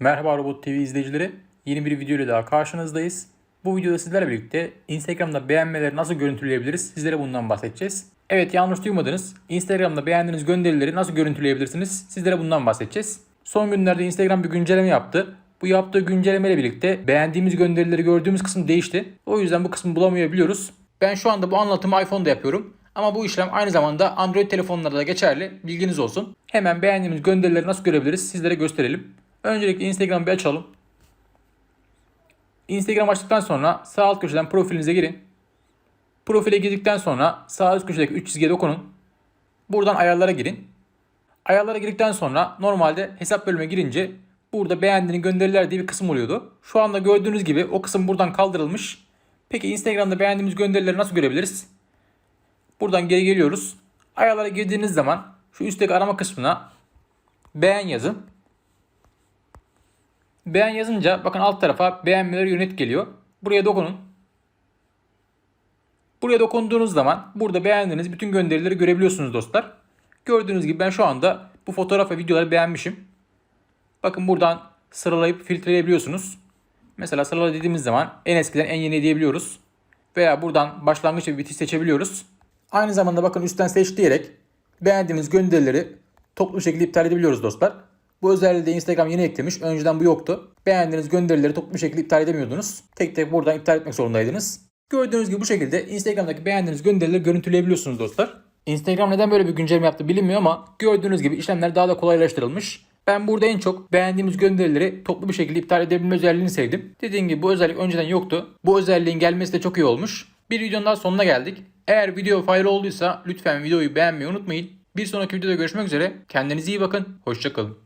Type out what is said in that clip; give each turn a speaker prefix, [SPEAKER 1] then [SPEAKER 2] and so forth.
[SPEAKER 1] Merhaba Robot TV izleyicileri. Yeni bir video ile daha karşınızdayız. Bu videoda sizlerle birlikte Instagram'da beğenmeleri nasıl görüntüleyebiliriz? Sizlere bundan bahsedeceğiz. Evet yanlış duymadınız. Instagram'da beğendiğiniz gönderileri nasıl görüntüleyebilirsiniz? Sizlere bundan bahsedeceğiz. Son günlerde Instagram bir güncelleme yaptı. Bu yaptığı güncelleme ile birlikte beğendiğimiz gönderileri gördüğümüz kısım değişti. O yüzden bu kısmı bulamayabiliyoruz. Ben şu anda bu anlatımı iPhone'da yapıyorum. Ama bu işlem aynı zamanda Android telefonlarda da geçerli. Bilginiz olsun. Hemen beğendiğimiz gönderileri nasıl görebiliriz sizlere gösterelim. Öncelikle Instagram'ı bir açalım. Instagram açtıktan sonra sağ alt köşeden profilinize girin. Profile girdikten sonra sağ üst köşedeki 3 çizgiye dokunun. Buradan ayarlara girin. Ayarlara girdikten sonra normalde hesap bölümüne girince burada beğendiğini gönderiler diye bir kısım oluyordu. Şu anda gördüğünüz gibi o kısım buradan kaldırılmış. Peki Instagram'da beğendiğimiz gönderileri nasıl görebiliriz? Buradan geri geliyoruz. Ayarlara girdiğiniz zaman şu üstteki arama kısmına beğen yazın. Beğen yazınca bakın alt tarafa beğenmeleri yönet geliyor. Buraya dokunun. Buraya dokunduğunuz zaman burada beğendiğiniz bütün gönderileri görebiliyorsunuz dostlar. Gördüğünüz gibi ben şu anda bu fotoğraf ve videoları beğenmişim. Bakın buradan sıralayıp filtreleyebiliyorsunuz. Mesela sırala dediğimiz zaman en eskiden en yeni diyebiliyoruz. Veya buradan başlangıç ve bitiş seçebiliyoruz. Aynı zamanda bakın üstten seç diyerek beğendiğimiz gönderileri toplu şekilde iptal edebiliyoruz dostlar. Bu özelliği de Instagram yeni eklemiş. Önceden bu yoktu. Beğendiğiniz gönderileri toplu bir şekilde iptal edemiyordunuz. Tek tek buradan iptal etmek zorundaydınız. Gördüğünüz gibi bu şekilde Instagram'daki beğendiğiniz gönderileri görüntüleyebiliyorsunuz dostlar. Instagram neden böyle bir güncelleme yaptı bilinmiyor ama gördüğünüz gibi işlemler daha da kolaylaştırılmış. Ben burada en çok beğendiğimiz gönderileri toplu bir şekilde iptal edebilme özelliğini sevdim. Dediğim gibi bu özellik önceden yoktu. Bu özelliğin gelmesi de çok iyi olmuş. Bir videonun daha sonuna geldik. Eğer video faydalı olduysa lütfen videoyu beğenmeyi unutmayın. Bir sonraki videoda görüşmek üzere. Kendinize iyi bakın. Hoşçakalın.